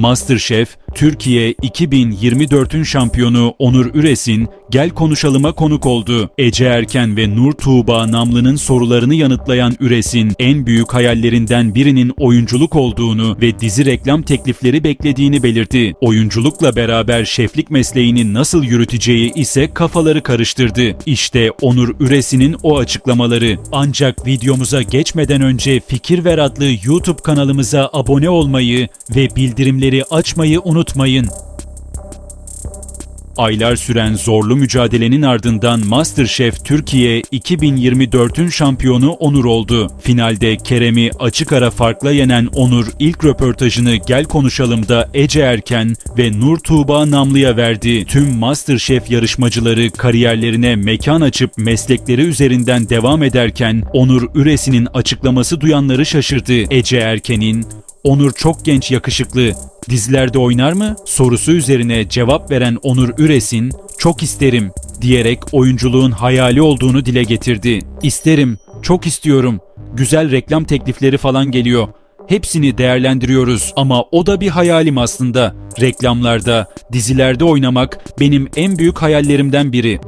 Masterchef, Türkiye 2024'ün şampiyonu Onur Üres'in Gel Konuşalıma konuk oldu. Ece Erken ve Nur Tuğba Namlı'nın sorularını yanıtlayan Üres'in en büyük hayallerinden birinin oyunculuk olduğunu ve dizi reklam teklifleri beklediğini belirtti. Oyunculukla beraber şeflik mesleğini nasıl yürüteceği ise kafaları karıştırdı. İşte Onur Üres'in o açıklamaları. Ancak videomuza geçmeden önce Fikir Ver adlı YouTube kanalımıza abone olmayı ve bildirimleri açmayı unutmayın. Aylar süren zorlu mücadelenin ardından MasterChef Türkiye 2024'ün şampiyonu Onur oldu. Finalde Kerem'i açık ara farkla yenen Onur ilk röportajını Gel Konuşalım'da Ece Erken ve Nur Tuğba Namlı'ya verdi. Tüm MasterChef yarışmacıları kariyerlerine mekan açıp meslekleri üzerinden devam ederken Onur Üres'in açıklaması duyanları şaşırdı. Ece Erken'in Onur çok genç yakışıklı. Dizilerde oynar mı? sorusu üzerine cevap veren Onur Üres'in çok isterim diyerek oyunculuğun hayali olduğunu dile getirdi. İsterim, çok istiyorum. Güzel reklam teklifleri falan geliyor. Hepsini değerlendiriyoruz ama o da bir hayalim aslında. Reklamlarda, dizilerde oynamak benim en büyük hayallerimden biri.